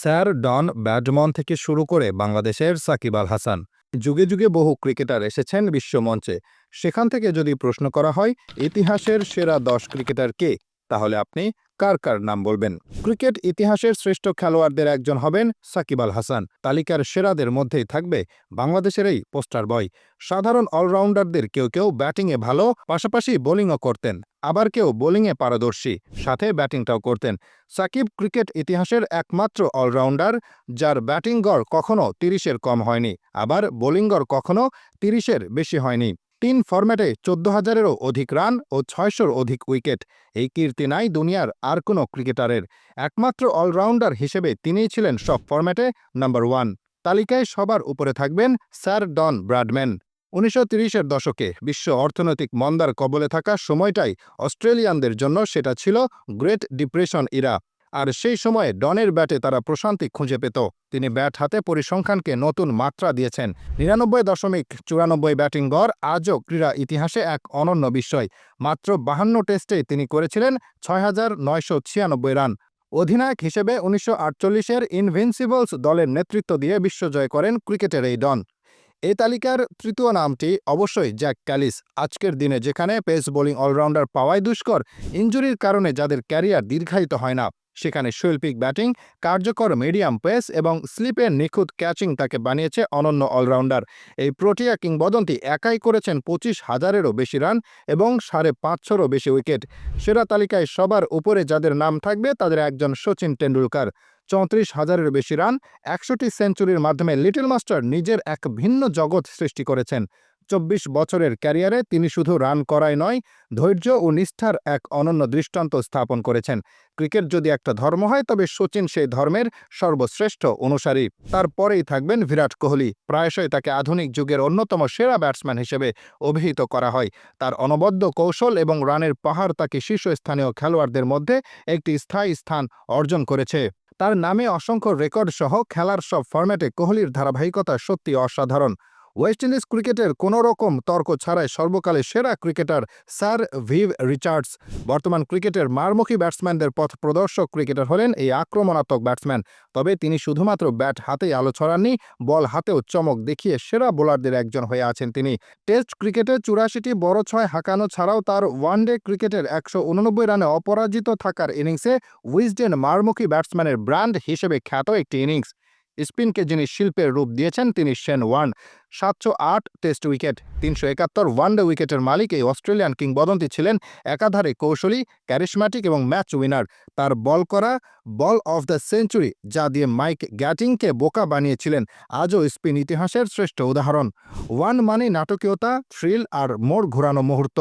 Sir ডন ব্যাডমন থেকে শুরু করে বাংলাদেশের সাকিব আল হাসান যুগে যুগে বহু ক্রিকেটার এসেছেন বিশ্বমঞ্চে। সেখান থেকে যদি প্রশ্ন করা হয়, ইতিহাসের সেরা দশ ক্রিকেটার কে? তাহলে আপনি কার কার নাম বলবেন? ক্রিকেট ইতিহাসের শ্রেষ্ঠ খেলোয়াড়দের একজন হবেন সাকিব আল হাসান। তালিকার সেরাদের মধ্যেই থাকবে বাংলাদেশের এই পোস্টার বয়। সাধারণ অলরাউন্ডারদের কেউ কেউ ব্যাটিংয়ে ভালো, পাশাপাশি বোলিংও করতেন। আবার কেউ বোলিংয়ে পারদর্শী, সাথে ব্যাটিংটাও করতেন। সাকিব ক্রিকেট ইতিহাসের একমাত্র অলরাউন্ডার, যার ব্যাটিং গড় কখনও তিরিশের কম হয়নি। আবার বোলিং গড় কখনও তিরিশের বেশি হয়নি। তিন ফরম্যাটে চোদ্দ হাজারেরও অধিক রান ও ছয়শোর অধিক উইকেট। এই কীর্তি নাই দুনিয়ার আর কোনো ক্রিকেটারের। একমাত্র অলরাউন্ডার হিসেবে তিনিই ছিলেন সব ফরম্যাটে নাম্বার ওয়ান। তালিকায় সবার উপরে থাকবেন স্যার ডন ব্র্যাডম্যান। উনিশশো তিরিশের দশকে বিশ্ব অর্থনৈতিক মন্দার কবলে থাকা সময়টাই অস্ট্রেলিয়ানদের জন্য সেটা ছিল গ্রেট ডিপ্রেশন ইরা। আর সেই সময়ে ডনের ব্যাটে তারা প্রশান্তি খুঁজে পেত। তিনি ব্যাট হাতে পরিসংখ্যানকে নতুন মাত্রা দিয়েছেন। নিরানব্বই দশমিক চুরানব্বই ব্যাটিং গড় আজও ক্রীড়া ইতিহাসে এক অনন্য বিষয় মাত্র বাহান্ন টেস্টেই তিনি করেছিলেন ছয় হাজার নয়শো ছিয়ানব্বই রান। অধিনায়ক হিসেবে উনিশশো আটচল্লিশের ইনভিনসিবলস দলের নেতৃত্ব দিয়ে বিশ্বজয় করেন ক্রিকেটের এই ডন। এই তালিকার তৃতীয় নামটি অবশ্যই জ্যাক ক্যালিস। আজকের দিনে যেখানে পেস বোলিং অলরাউন্ডার পাওয়াই দুষ্কর, ইঞ্জুরির কারণে যাদের ক্যারিয়ার দীর্ঘায়িত হয় না। সেখানে শৈল্পিক ব্যাটিং, কার্যকর মিডিয়াম পেস এবং স্লিপের নিখুঁত ক্যাচিং তাকে বানিয়েছে অনন্য অলরাউন্ডার। এই প্রোটিয়া কিংবদন্তি একাই করেছেন পঁচিশ হাজারেরও বেশি রান এবং সাড়ে পাঁচশোরও বেশি উইকেট। সেরা তালিকায় সবার উপরে যাদের নাম থাকবে তাদের একজন সচিন টেন্ডুলকার চৌত্রিশ হাজারের বেশি রান একশোটি সেঞ্চুরির মাধ্যমে লিটল মাস্টার নিজের এক ভিন্ন জগৎ সৃষ্টি করেছেন। চব্বিশ বছরের ক্যারিয়ারে তিনি শুধু রান করাই নয়, ধৈর্য ও নিষ্ঠার এক অনন্য দৃষ্টান্ত স্থাপন করেছেন। ক্রিকেট যদি একটা ধর্ম হয়, তবে সচিন সেই ধর্মের সর্বশ্রেষ্ঠ অনুসারী। তারপরেই থাকবেন বিরাট কোহলি। প্রায়শই তাকে আধুনিক যুগের অন্যতম সেরা ব্যাটসম্যান হিসেবে অভিহিত করা হয়। তার অনবদ্য কৌশল এবং রানের পাহাড় তাকে শীর্ষস্থানীয় খেলোয়াড়দের মধ্যে একটি স্থায়ী স্থান অর্জন করেছে। তার নামে অসংখ্য রেকর্ড সহ খেলার সব ফরম্যাটে কোহলির ধারাবাহিকতা সত্যি অসাধারণ। ওয়েস্ট ইন্ডিজ ক্রিকেটের কোনো রকম তর্ক ছাড়াই সর্বকালের সেরা ক্রিকেটার স্যার ভিভ রিচার্ডস। বর্তমান ক্রিকেটের মারমুখী ব্যাটসম্যানদের পথ প্রদর্শক ক্রিকেটার হলেন এই আক্রমণাত্মক ব্যাটসম্যান তবে তিনি শুধুমাত্র ব্যাট হাতেই আলো ছড়াননি, বল হাতেও চমক দেখিয়ে সেরা বোলারদের একজন হয়ে আছেন তিনি। টেস্ট ক্রিকেটে চুরাশিটি বড় ছয় হাঁকানো ছাড়াও তার ওয়ানডে ক্রিকেটের একশো উননব্বই রানে অপরাজিত থাকার ইনিংসে উইজডেন মারমুখী ব্যাটসম্যানের ব্র্যান্ড হিসেবে খ্যাত একটি ইনিংস স্পিনকে যিনি শিল্পের রূপ দিয়েছেন, তিনি শেন ওয়ান সাতশো আট টেস্ট উইকেট, তিনশো একাত্তর ওয়ানডে উইকেটের মালিক এই অস্ট্রেলিয়ান কিংবদন্তি ছিলেন একাধারে কৌশলী, ক্যারিশম্যাটিক এবং ম্যাচ উইনার। তার বল করা, বল অফ দ্য সেঞ্চুরি, যা দিয়ে মাইক গ্যাটিংকে বোকা বানিয়েছিলেন, আজও স্পিন ইতিহাসের শ্রেষ্ঠ উদাহরণ। ওয়ান মানে নাটকীয়তা, থ্রিল আর মোড় ঘোরানো মুহূর্ত।